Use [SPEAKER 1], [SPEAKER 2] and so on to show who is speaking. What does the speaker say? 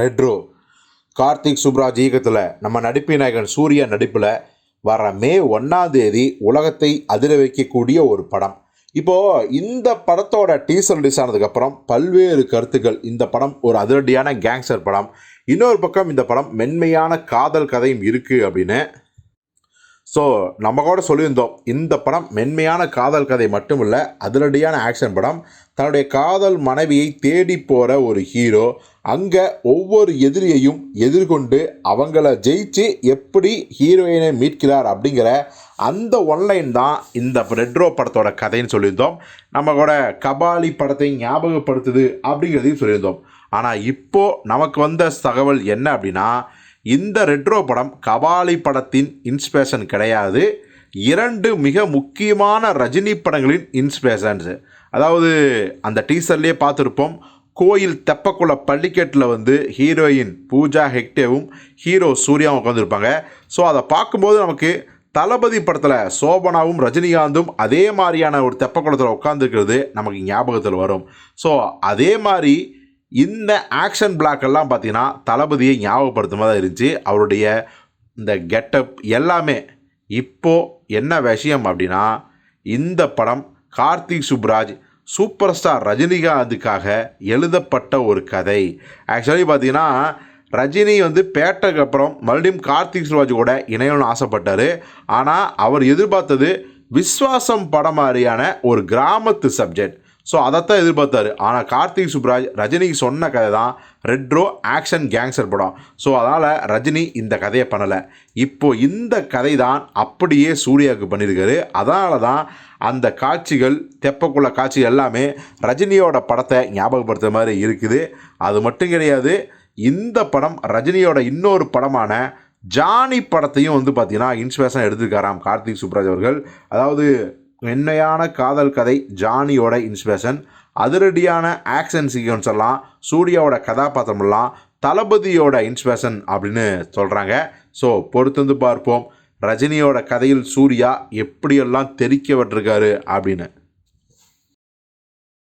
[SPEAKER 1] Retro Karthik Subraj இயக்கத்தில் நம்ம நடிப்பு நாயகன் சூர்யா நடிப்பில் வர மே ஒன்றாம் தேதி உலகத்தை அதிர வைக்கக்கூடிய ஒரு படம். இப்போது இந்த படத்தோட டீசர் ரிலீஸ் ஆனதுக்கப்புறம் பல்வேறு கருத்துக்கள். இந்த படம் ஒரு அதிரடியான கேங்ஸ்டர் படம். இன்னொரு பக்கம் இந்த படம் மென்மையான காதல் கதையும் இருக்குது அப்படின்னு. ஸோ நம்ம கூட சொல்லியிருந்தோம். இந்த படம் மென்மையான காதல் கதை மட்டும் இல்லை அதிரடியான ஆக்ஷன் படம். தன்னுடைய காதல் மனைவியை தேடி போகிற ஒரு ஹீரோ அங்கே ஒவ்வொரு எதிரியையும் எதிர்கொண்டு அவங்கள ஜெயிச்சு எப்படி ஹீரோயினை மீட்கிறார் அப்படிங்கிற அந்த ஒன்லைன் தான் இந்த ரெட்ரோ படத்தோட கதைன்னு சொல்லியிருந்தோம். நம்ம கூட கபாலி படத்தை ஞாபகப்படுத்துது அப்படிங்கிறதையும் சொல்லியிருந்தோம். ஆனால் இப்போது நமக்கு வந்த தகவல் என்ன அப்படின்னா இந்த ரெட்ரோ படம் கபாலி படத்தின் இன்ஸ்பிரேஷன் கிடையாது. இரண்டு மிக முக்கியமான ரஜினி படங்களின் இன்ஸ்பிரேஷன்ஸ் அதாவது அந்த டீசர்லேயே பார்த்துருப்போம். கோயில் தெப்பக்குள பள்ளிக்கட்டில் வந்து ஹீரோயின் பூஜா ஹெக்டேவும் ஹீரோ சூர்யாவும் உட்காந்துருப்பாங்க ஸோ அதை பார்க்கும்போது நமக்கு தளபதி படத்தில் சோபனாவும் ரஜினிகாந்தும் அதே மாதிரியான ஒரு தெப்பக்குளத்தில் உட்காந்துருக்கிறது நமக்கு ஞாபகத்தில் வரும். ஸோ அதே மாதிரி இந்த ஆக்ஷன் பிளாக்கெல்லாம் பார்த்திங்கன்னா தளபதியை ஞாபகப்படுத்தும் மாதிரி இருந்துச்சு. அவருடைய இந்த கெட்டப் எல்லாமே இப்போது என்ன விஷயம் அப்படின்னா இந்த படம் கார்த்திக் சுப்ராஜ் சூப்பர் ஸ்டார் ரஜினிகாந்துக்காக எழுதப்பட்ட ஒரு கதை. ஆக்சுவலி பார்த்தீங்கன்னா ரஜினி வந்து பேட்டைக்கு அப்புறம் மறுபடியும் கார்த்திக் சுப்ராஜ் கூட இணையணும்னு ஆசைப்பட்டார். ஆனால் அவர் எதிர்பார்த்தது விஸ்வாசம் படம் மாதிரியான ஒரு கிராமத்து சப்ஜெக்ட் ஸோ அதைத்தான் எதிர்பார்த்தாரு. ஆனால் கார்த்திக் சுப்ராஜ் ரஜினிக்கு சொன்ன கதை தான் ரெட்ரோ ஆக்ஷன் கேங்ஸ்டர் படம். ஸோ அதனால் ரஜினி இந்த கதையை பண்ணலை. இப்போது இந்த கதை தான் அப்படியே சூர்யாவுக்கு பண்ணியிருக்காரு. அதனால தான் அந்த காட்சிகள் தெப்பக்குள்ள காட்சிகள் எல்லாமே ரஜினியோட படத்தை ஞாபகப்படுத்துகிற மாதிரி இருக்குது. அது மட்டும் கிடையாது இந்த படம் ரஜினியோட இன்னொரு படமான ஜானி படத்தையும் வந்து பார்த்திங்கன்னா இன்ஸ்பிரேஷன் எடுத்திருக்காராம் கார்த்திக் சுப்ராஜ் அவர்கள். அதாவது மென்மையான காதல் கதை ஜானியோட இன்ஸ்பிரேஷன் அதிரடியான ஆக்ஷன் சீக்வன்ஸ் எல்லாம் சூர்யாவோட கதாபாத்திரம் எல்லாம் தளபதியோட இன்ஸ்பிரேஷன் அப்படின்னு சொல்கிறாங்க ஸோ பொறுத்து வந்து பார்ப்போம். ரஜினியோட கதையில் சூர்யா எப்படியெல்லாம் தெரிக்க விட்டுருக்காரு அப்படின்னு.